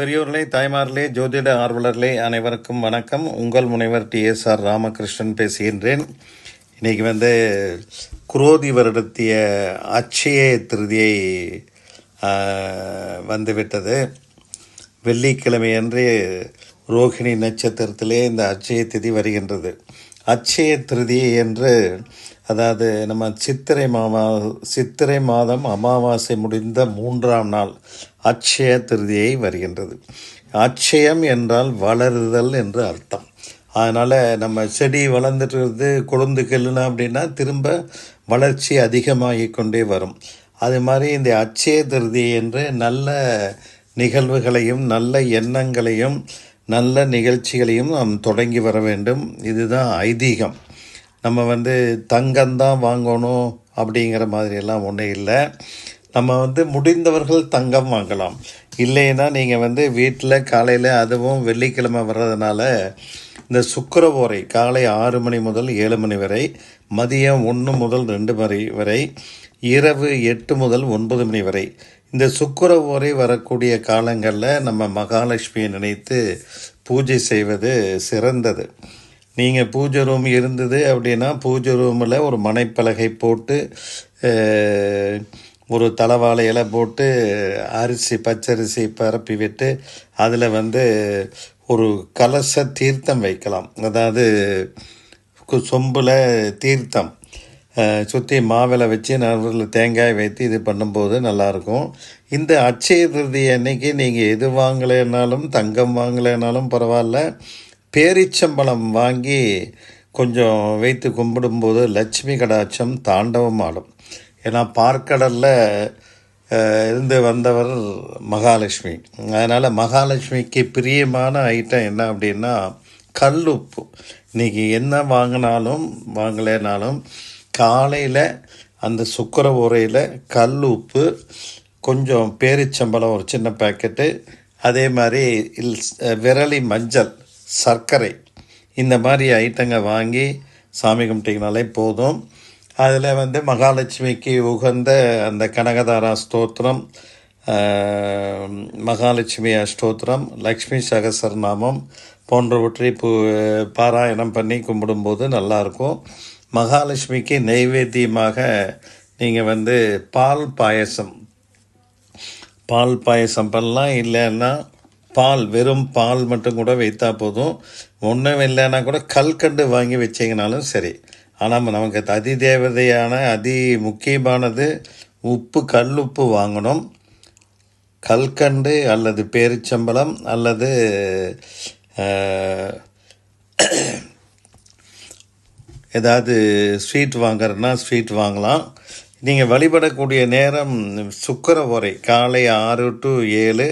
பெரியோர்களே தாய்மார்களே ஜோதிட ஆர்வலர்களே அனைவருக்கும் வணக்கம். உங்கள் முனைவர் டிஎஸ்ஆர் ராமகிருஷ்ணன் பேசுகின்றேன். இன்னைக்கு வந்து குரோதி வருடத்திய அட்சய திருதியை வந்துவிட்டது. வெள்ளிக்கிழமையன்று ரோகிணி நட்சத்திரத்திலே இந்த அட்சய திதி வருகின்றது. அட்சய திருதி என்று அதாவது நம்ம சித்திரை மாமா சித்திரை மாதம் அமாவாசை முடிந்த மூன்றாம் நாள் அட்சய திருதியை வருகின்றது. அட்சயம் என்றால் வளருதல் என்று அர்த்தம். அதனால் நம்ம செடி வளர்ந்துட்டு இருந்து கொழுந்து கெல்லுனா அப்படின்னா திரும்ப வளர்ச்சி அதிகமாகி கொண்டே வரும். அது மாதிரி இந்த அட்சய திருதி என்று நல்ல நிகழ்வுகளையும் நல்ல எண்ணங்களையும் நல்ல நிகழ்ச்சிகளையும் நாம் தொடங்கி வர வேண்டும். இதுதான் ஐதீகம். நம்ம வந்து தங்கம்தான் வாங்கணும் அப்படிங்கிற மாதிரியெல்லாம் ஒன்றும் இல்லை. நம்ம வந்து முடிந்தவர்கள் தங்கம் வாங்கலாம். இல்லைன்னா நீங்கள் வந்து வீட்டில் காலையில் அதுவும் வெள்ளிக்கிழமை வர்றதுனால இந்த சுக்கரவோரை காலை ஆறு மணி முதல் ஏழு மணி வரை மதியம் ஒன்று முதல் ரெண்டு மணி வரை இரவு எட்டு முதல் ஒன்பது மணி வரை. இந்த சுக்கரவோரை வரக்கூடிய காலங்களில் நம்ம மகாலட்சுமியை நினைத்து பூஜை செய்வது சிறந்தது. நீங்கள் பூஜை ரூம் இருந்தது அப்படின்னா பூஜை ரூமில் ஒரு மனைப்பலகை போட்டு ஒரு தலவாழை இலை போட்டு அரிசி பச்சரிசி பரப்பி விட்டு அதில் வந்து ஒரு கலச தீர்த்தம் வைக்கலாம். அதாவது சொம்பில் தீர்த்தம். சுற்றி மாவிலை வச்சு நடுவில் தேங்காய் வைத்து இது பண்ணும்போது நல்லாயிருக்கும். இந்த அச்சய திருதி அன்னைக்கு நீங்கள் எது வாங்கலைன்னாலும் தங்கம் வாங்கலைனாலும் பரவாயில்ல. பேரிச்சம்பழம் வாங்கி கொஞ்சம் வைத்து கும்பிடும்போது லட்சுமி கடாட்சம் தாண்டவம் ஆடும். ஏன்னா பார்க்கடலில் இருந்து வந்தவர் மகாலட்சுமி. அதனால் மகாலட்சுமிக்கு பிரியமான ஐட்டம் என்ன அப்படின்னா கல் உப்பு. இன்றைக்கி என்ன வாங்கினாலும் வாங்கலைனாலும் காலையில் அந்த சுக்கர உரையில் கல் உப்பு கொஞ்சம் பேரிச்சம்பழம் ஒரு சின்ன பேக்கெட்டு அதே மாதிரி இல் விரலி மஞ்சள். சர்க்கரை. இந்த மாதிரி ஐட்டங்க வாங்கி சாமி கும்பிட்டிங்கனாலே போதும். அதில் வந்து மகாலட்சுமிக்கு உகந்த அந்த கனகதாரா ஸ்தோத்திரம் மகாலட்சுமி அஷ்டோத்திரம் லக்ஷ்மி சகசரநாமம் போன்றவற்றை பு பாராயணம் பண்ணி கும்பிடும்போது நல்லாயிருக்கும். மகாலட்சுமிக்கு நெய்வேத்தியமாக நீங்கள் வந்து பால் பாயசம். பால் பாயசம் பண்ணலாம். இல்லைன்னா பால் வெறும் பால் மட்டும் கூட வைத்தா போதும். ஒன்றும் இல்லைன்னா கூட கல்கண்டு வாங்கி வச்சிங்கனாலும் சரி. ஆனால் நமக்கு அதி தேவதையான அதி முக்கியமானது உப்பு கல் உப்பு வாங்கணும். கல்கண்டு அல்லது பேரிச்சம்பளம் அல்லது ஏதாவது ஸ்வீட் வாங்குறதுனா ஸ்வீட் வாங்கலாம். நீங்கள் வழிபடக்கூடிய நேரம் சுக்கர உரை காலை ஆறு டு ஏழு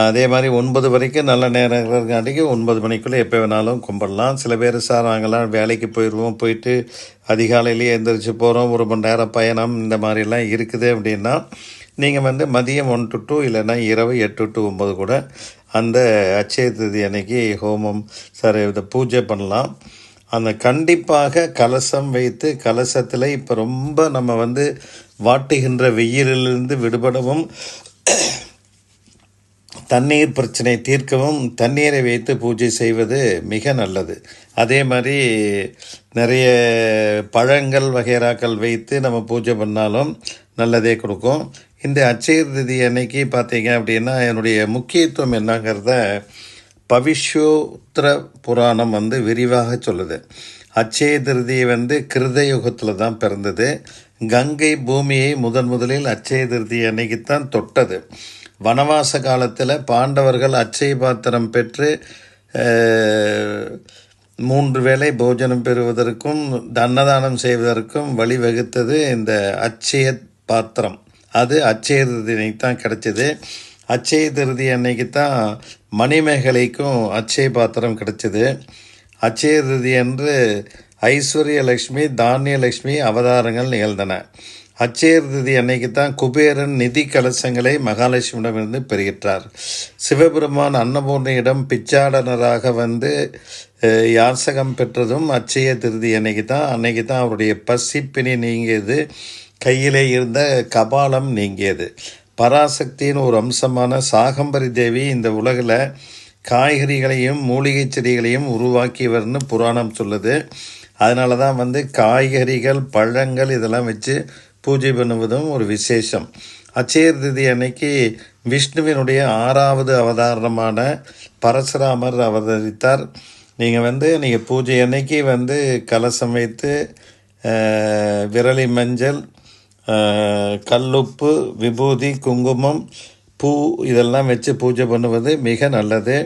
அதே மாதிரி ஒன்பது வரைக்கும் நல்ல நேரங்காட்டிக்கு ஒன்பது மணிக்குள்ளே எப்போ வேணாலும் கும்பிடலாம். சில பேர் சார் நாங்கள்லாம் வேலைக்கு போயிடுவோம் போயிட்டு அதிகாலையிலேயே எந்திரிச்சு போகிறோம் ஒரு மணி நேரம் பயணம் இந்த மாதிரிலாம் இருக்குது அப்படின்னா நீங்கள் வந்து மதியம் ஒன் டு டூ இல்லைன்னா இரவு எட்டு டு ஒம்பது கூட அந்த அட்சய திதி அன்னைக்கு ஹோமம் சாரி இதை பூஜை பண்ணலாம். அந்த கண்டிப்பாக கலசம் வைத்து கலசத்தில் இப்போ ரொம்ப நம்ம வந்து வாட்டுகின்ற வெயிலிலிருந்து விடுபடவும் தண்ணீர் பிரச்சனை தீர்க்கவும் தண்ணீரை வைத்து பூஜை செய்வது மிக நல்லது. அதே மாதிரி நிறைய பழங்கள் வகைராக்கள் வைத்து நம்ம பூஜை பண்ணாலும் நல்லதே கொடுக்கும். இந்த அச்சய திதி அன்னைக்கு பார்த்தீங்க அப்படின்னா என்னுடைய முக்கியத்துவம் என்னங்கிறத பவிஷ்யோத்திர புராணம் வந்து விரிவாக சொல்லுது. அச்சய திருதி வந்து கிருத யுகத்தில் தான் பிறந்தது. கங்கை பூமியை முதன் முதலில் அச்சய திருதி அன்னைக்கு தான் தொட்டது. வனவாச காலத்தில் பாண்டவர்கள் அச்சய பாத்திரம் பெற்று மூன்று வேளை போஜனம் பெறுவதற்கும் தன்னதானம் செய்வதற்கும் வழிவகுத்தது இந்த அட்சய பாத்திரம். அது அச்சய திருதினை தான் கிடைச்சது. அட்சய திருதி அன்னைக்கு தான் மணிமேகலைக்கும் அச்சய பாத்திரம் கிடச்சிது. அச்சய திருதி என்று ஐஸ்வர்யலக்ஷ்மி தானியலக்ஷ்மி அவதாரங்கள் நிகழ்ந்தன. அட்சய திருதி அன்னைக்கு தான் குபேரன் நிதி கலசங்களை மகாலட்சுமியிடமிருந்து பெறுகின்றார். சிவபெருமான் அன்னபூர்ணியிடம் பிச்சாடனராக வந்து யாசகம் பெற்றதும் அச்சய திருதி அன்னைக்கு தான் அன்னைக்கு தான் அவருடைய பசிப்பினி நீங்கியது. கையிலே இருந்த கபாலம் நீங்கியது. பராசக்தியின் ஒரு அம்சமான சாகம்பரி தேவி இந்த உலகில் காய்கறிகளையும் மூலிகை செடிகளையும் உருவாக்கியவர்னு புராணம் சொல்லுது. அதனால தான் வந்து காய்கறிகள் பழங்கள் இதெல்லாம் வச்சு பூஜை பண்ணுவதும் ஒரு விசேஷம். அச்சேர் திதி அன்னைக்கு விஷ்ணுவினுடைய ஆறாவது அவதாரமான பரசுராமர் அவதரித்தார். நீங்கள் வந்து நீங்கள் பூஜை அன்னைக்கு வந்து கலசம் வைத்து விரலி மஞ்சள் கல்லுப்பு விபூதி குங்குமம் பூ இதெல்லாம் வச்சு பூஜை பண்ணுவது மிக நல்லது.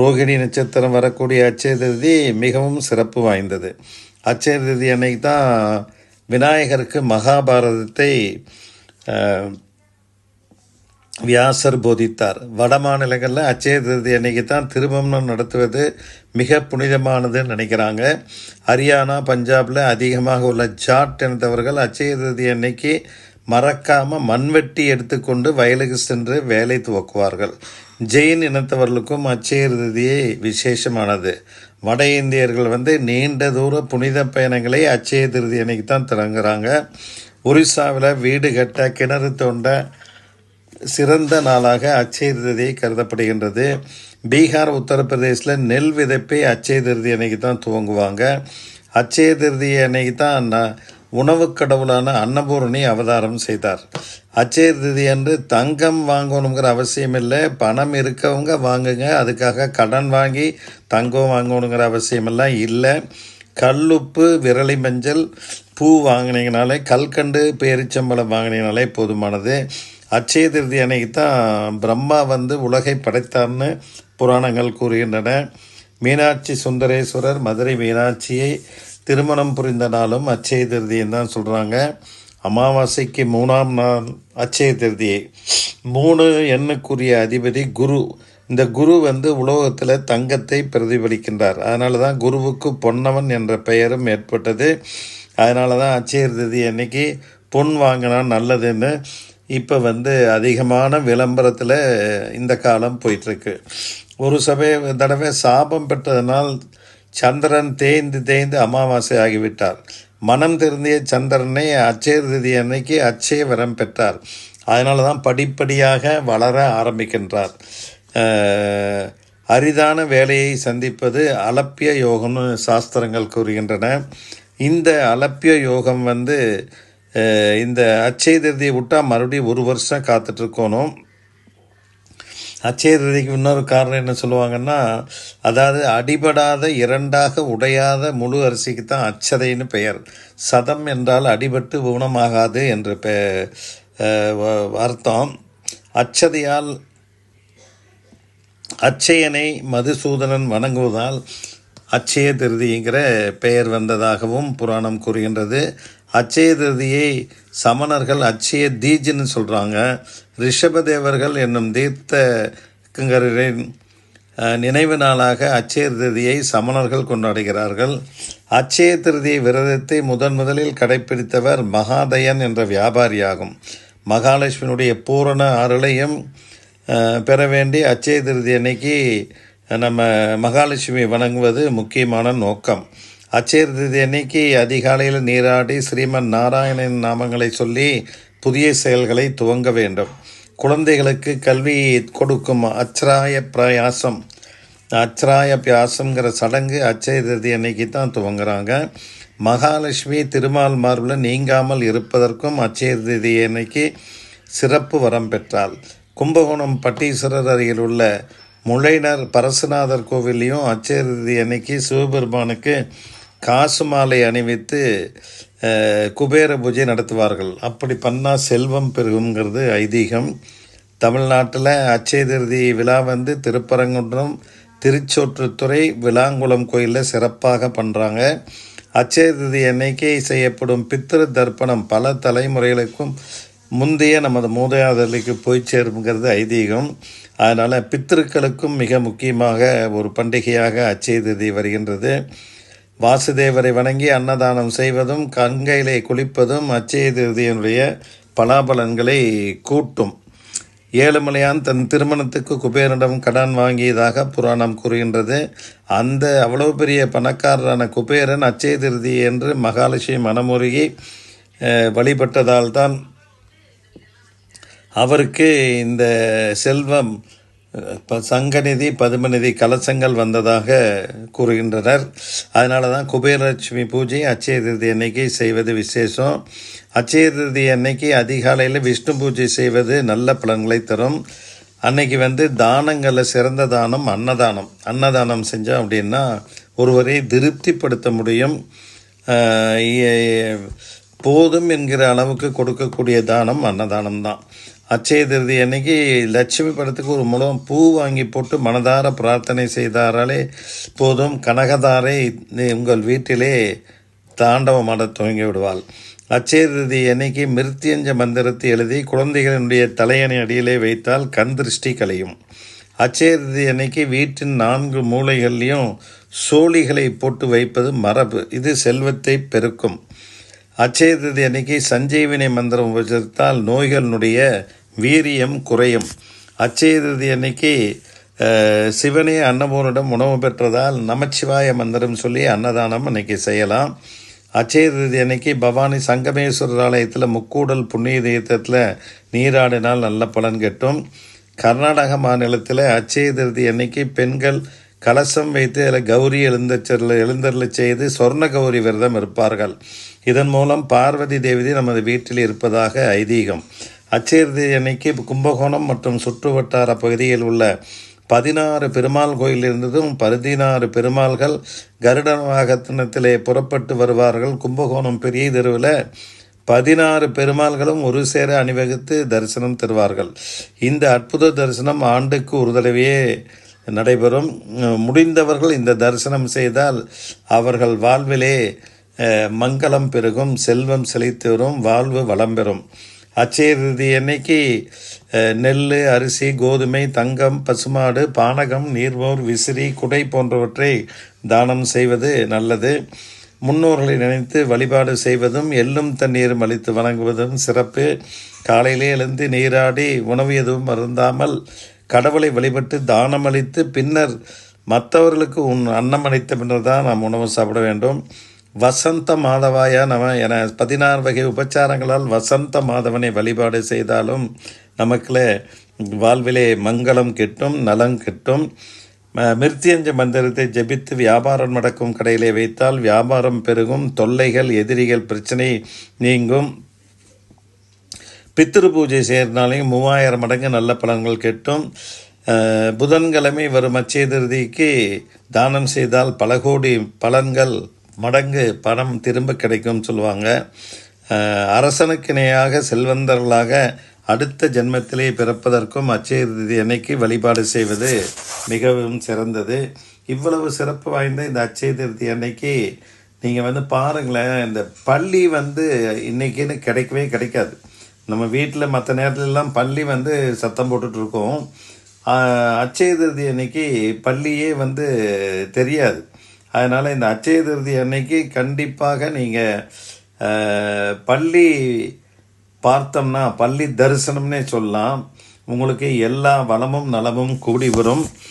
ரோகிணி நட்சத்திரம் வரக்கூடிய அச்சய மிகவும் சிறப்பு வாய்ந்தது. அச்சய அன்னைக்கு தான் விநாயகருக்கு மகாபாரதத்தை வியாசர் போதித்தார். வட மாநிலங்களில் அச்சய திருதி அன்னைக்கு தான் திருமணம் நடத்துவது மிக புனிதமானதுன்னு நினைக்கிறாங்க. ஹரியானா பஞ்சாபில் அதிகமாக உள்ள ஜாட் என்பவர்கள் அச்சய திருதி அன்னைக்கு மறக்காமல் மண்வெட்டி எடுத்துக்கொண்டு வயலுக்கு சென்று வேலை துவக்குவார்கள். ஜெயின் இனத்தவர்களுக்கும் அச்சய விசேஷமானது. வட இந்தியர்கள் வந்து நீண்ட தூர புனித பயணங்களை அச்சய திருதி அன்னைக்கு தான் தொடங்குறாங்க. ஒரிசாவில் வீடு கட்ட கிணறு தோண்ட சிறந்த நாளாக அச்சய திருதி கருதப்படுகின்றது. பீகார் உத்தரப்பிரதேசில் நெல் விதைப்பை அச்சய திருதி அன்னைக்கு தான் துவங்குவாங்க. அச்சய திருதி அன்னைக்கு தான் உணவு உணவுக் கடவுளான அன்னபூரணி அவதாரம் செய்தார். அச்சய திருதி அன்று தங்கம் வாங்கணுங்கிற அவசியம் இல்லை பணம் இருக்கவங்க வாங்குங்க அதுக்காக கடன் வாங்கி தங்கம் வாங்கணுங்கிற அவசியமெல்லாம் இல்லை. கல்லுப்பு விரலி மஞ்சள் பூ வாங்கினீங்கனாலே கல்கண்டு பேரிச்சம்பழம் வாங்கினீங்கனாலே போதுமானது. அச்சய திருதி அன்னைக்கு தான் பிரம்மா வந்து உலகை படைத்தார்னு புராணங்கள் கூறுகின்றன. மீனாட்சி சுந்தரேஸ்வரர் மதுரை மீனாட்சியை திருமணம் புரிந்த நாளும் அச்சய திருதின்னு தான் சொல்கிறாங்க அமாவாசைக்கு மூணாம் நாள் அச்சய திருதியை. மூணு எண்ணுக்குரிய அதிபதி குரு. இந்த குரு வந்து உலோகத்தில் தங்கத்தை பிரதிபலிக்கின்றார். அதனால தான் குருவுக்கு பொன்னவன் என்ற பெயரும் ஏற்பட்டது. அதனால தான் அச்சய திருதி அன்னைக்கு பொன் வாங்கினா நல்லதுன்னு இப்போ வந்து அதிகமான விளம்பரத்தில் இந்த காலம் போயிட்டுருக்கு ஒரு சபை தடவை சாபம் பெற்றதனால் சந்திரன் தேய்ந்து தேய்ந்து அமாவாசை ஆகிவிட்டார். மனம் திருந்திய சந்திரனை அச்சய திதி அன்னைக்கு அச்சய வரம் பெற்றார். அதனால தான் படிப்படியாக வளர ஆரம்பிக்கின்றார். அரிதான வேலையை சந்திப்பது அலப்பிய யோகம்னு சாஸ்திரங்கள் கூறுகின்றன. இந்த அலப்பிய யோகம் வந்து இந்த அச்சய திருதியை விட்டால் மறுபடியும் ஒரு வருஷம் காத்துட்ருக்கணும் அச்சய இன்னொரு காரணம் என்ன சொல்லுவாங்கன்னா அதாவது அடிபடாத இரண்டாக உடையாத முழு அரிசிக்கு தான் அச்சதைன்னு பெயர். சதம் என்றால் அடிபட்டு ஊனமாகாது என்று பெ அர்த்தம். அச்சதையால் அச்சயனை மதுசூதனன் வணங்குவதால் அச்சய திருதிங்கிற பெயர் வந்ததாகவும் புராணம் கூறுகின்றது. அச்சய திருதியை சமணர்கள் அச்சய தீஜின்னு சொல்கிறாங்க ரிஷபதேவர்கள் என்னும் தீர்த்தங்கரின் அஹ், நினைவு நாளாக அச்சய திருதியை சமணர்கள் கொண்டாடுகிறார்கள். அச்சய திருதி விரதத்தை முதன் முதலில் கடைப்பிடித்தவர் மகாதயன் என்ற வியாபாரியாகும். மகாலட்சுமியினுடைய பூரண அருளையும் பெற வேண்டி அச்சய திருதி அன்னைக்கு நம்ம மகாலட்சுமி வணங்குவது முக்கியமான நோக்கம். அச்சய திருதி அன்னைக்கு அதிகாலையில் நீராடி ஸ்ரீமன் நாராயணன் நாமங்களை சொல்லி புதிய செயல்களை துவங்க வேண்டும். குழந்தைகளுக்கு கல்வி கொடுக்கும் அச்சராய பிரயாசம். அச்சராய பியாசங்கிற சடங்கு அச்சய திருதி அன்னைக்கு தான் துவங்குறாங்க. மகாலட்சுமி திருமால் மார்பில் நீங்காமல் இருப்பதற்கும் அச்சய திருதி அன்னைக்கு சிறப்பு வரம் பெற்றாள். கும்பகோணம் பட்டீஸ்வரர் அருகில் உள்ள முளைனர் பரசுநாதர் கோவிலையும் அச்சய திருதி அன்னைக்கு சிவபெருமானுக்கு காசு மாலை அணிவித்து குபேர பூஜை நடத்துவார்கள். அப்படி பண்ணால் செல்வம் பெருகுங்கிறது ஐதீகம். தமிழ்நாட்டில் அச்சய திருதி விழா வந்து திருப்பரங்குன்றம் திருச்சோற்றுத்துறை விளாங்குளம் கோயிலில் சிறப்பாக பண்ணுறாங்க அச்சய திருதி அன்னைக்கு செய்யப்படும் பித்திரு தர்ப்பணம் பல தலைமுறைகளுக்கும் முந்தைய நமது மூதாதையர்களுக்கு போய் சேருங்கிறது ஐதீகம். அதனால் பித்திருக்களுக்கும் மிக முக்கியமாக ஒரு பண்டிகையாக அச்சய திருதி வருகின்றது. வாசுதேவரை வணங்கி அன்னதானம் செய்வதும் கங்கையிலே குளிப்பதும் அச்சயதிருதியினுடைய பலாபலன்களை கூட்டும். ஏழுமலையான் தன் திருமணத்துக்கு குபேரனிடம் கடன் வாங்கியதாக புராணம் கூறுகின்றது. அந்த அவ்வளவு பெரிய பணக்காரரான குபேரன் அச்சய திருதி என்று மகாலட்சுமி மனமுருகி வழிபட்டதால்தான் அவருக்கு இந்த செல்வம் சங்கநிதி பதுமநிதி கலசங்கள் வந்ததாக கூறுகின்றனர். அதனால தான் குபேரலட்சுமி பூஜை அச்சய திருதி அன்னைக்கு செய்வது விசேஷம். அச்சய திருதி அன்னைக்கு அதிகாலையில் விஷ்ணு பூஜை செய்வது நல்ல பலன்களை தரும். அன்னைக்கு வந்து தானங்களில் சிறந்த தானம் அன்னதானம். அன்னதானம் செஞ்சோம் அப்படின்னா ஒருவரை திருப்திப்படுத்த முடியும். போதும் என்கிற அளவுக்கு கொடுக்கக்கூடிய தானம் அன்னதானம் தான் அச்சய திருதி அன்னைக்கு லட்சுமி படத்துக்கு ஒரு முழம் பூ வாங்கி போட்டு மனதார பிரார்த்தனை செய்தாராலே போதும் கனகதாரை உங்கள் வீட்டிலே தாண்டவமாட துவங்கி விடுவாள். அச்சய திருதி அன்னைக்கு மிருத்தியஞ்ச மந்திரத்தை எழுதி குழந்தைகளினுடைய தலையணை அடியிலே வைத்தால் கண் திருஷ்டி கலையும். அச்சய திருதி அன்னைக்கு வீட்டின் நான்கு மூளைகள்லேயும் சோழிகளை போட்டு வைப்பது மரபு. இது செல்வத்தை பெருக்கும். அச்சய திருதி அன்னைக்கு சஞ்சீவினி மந்திரம் உபயோகித்தால் நோய்களினுடைய வீரியம் குறையும். அச்சய அன்னைக்கு சிவனே அன்னபூரிடம் உணவு பெற்றதால் நமச்சிவாய மந்திரம் சொல்லி அன்னதானம் அன்னைக்கு செய்யலாம். அச்சய அன்னைக்கு பவானி சங்கமேஸ்வரர் ஆலயத்தில் முக்கூடல் புண்ணிய தீர்த்தத்தில் நீராடினால் நல்ல பலன் கட்டும். கர்நாடக மாநிலத்தில் அச்சய அன்னைக்கு பெண்கள் கலசம் வைத்து அதில் கௌரி எழுந்தச்சரில் எழுந்தருளை செய்து சொர்ண கௌரி விரதம் இருப்பார்கள். இதன் மூலம் பார்வதி தேவதி நமது வீட்டில் இருப்பதாக ஐதீகம். அச்சேர்தி அன்னைக்கு கும்பகோணம் மற்றும் சுற்றுவட்டார பகுதியில் உள்ள பதினாறு பெருமாள் கோயில் இருந்ததும் பதினாறு பெருமாள்கள் கருட வாகனத்திலே புறப்பட்டு வருவார்கள். கும்பகோணம் பெரிய தெருவில் பதினாறு பெருமாள்களும் ஒரு சேர அணிவகுத்து தரிசனம் தருவார்கள். இந்த அற்புத தரிசனம் ஆண்டுக்கு ஒரு தடவையே நடைபெறும். முடிந்தவர்கள் இந்த தரிசனம் செய்தால் அவர்கள் வாழ்விலே மங்களம் பெருகும் செல்வம் செழித்து வரும் வாழ்வு வளம் பெறும். அச்சேர்தி அன்னைக்கு நெல் அரிசி கோதுமை தங்கம் பசுமாடு பானகம் நீர்மோர் விசிறி குடை போன்றவற்றை தானம் செய்வது நல்லது. முன்னோர்களை நினைத்து வழிபாடு செய்வதும் எள்ளும் தண்ணீரும் அளித்து வணங்குவதும் சிறப்பு. காலையிலே எழுந்து நீராடி உணவு எதுவும் அருந்தாமல் கடவுளை வழிபட்டு தானம் அளித்து பின்னர் மற்றவர்களுக்கு உன் அன்னம் அளித்த பின்னர் தான் நாம் உணவு சாப்பிட வேண்டும். வசந்த மாதவாயா நம என பதினாறு வகை உபச்சாரங்களால் வசந்த மாதவனை வழிபாடு செய்தாலும் நமக்குள்ள வாழ்விலே மங்களம் கிட்டும் நலம் கிட்டும். மிருத்தியஞ்ச மந்திரத்தை ஜெபித்து வியாபாரம் நடக்கும் கடையிலே வைத்தால் வியாபாரம் பெருகும் தொல்லைகள் எதிரிகள் பிரச்சனை நீங்கும். பித்திரு பூஜை செய்கிறதுனாலையும் மூவாயிரம் மடங்கு நல்ல பலன்கள் கிட்டும். புதன்கிழமை வரும் அச்சயதிருதிக்கு தானம் செய்தால் பல கோடி பலன்கள் மடங்கு பணம் திரும்ப கிடைக்கும்னு சொல்லுவாங்க. அஹ், அரசனுக்கு இணையாக செல்வந்தர்களாக அடுத்த ஜென்மத்திலே பிறப்பதற்கும் அச்சய அன்னைக்கு வழிபாடு செய்வது மிகவும் சிறந்தது. இவ்வளவு சிறப்பு வாய்ந்த இந்த அச்சய திருதி அன்னைக்கு நீங்கள் வந்து பாருங்களேன் இந்த பள்ளி வந்து இன்னைக்குன்னு கிடைக்கவே கிடைக்காது. நம்ம வீட்டில் மற்ற நேரத்துலலாம் பள்ளி வந்து சத்தம் போட்டுட்ருக்கோம். அச்சய திருதி அன்னைக்கு பள்ளியே வந்து தெரியாது. அதனால் இந்த அச்சய திருதி அன்னைக்கு கண்டிப்பாக நீங்கள் பள்ளி பார்த்தோம்னா பள்ளி தரிசனம்னே சொல்லலாம். உங்களுக்கு எல்லா வளமும் நலமும் கூடி வரும்.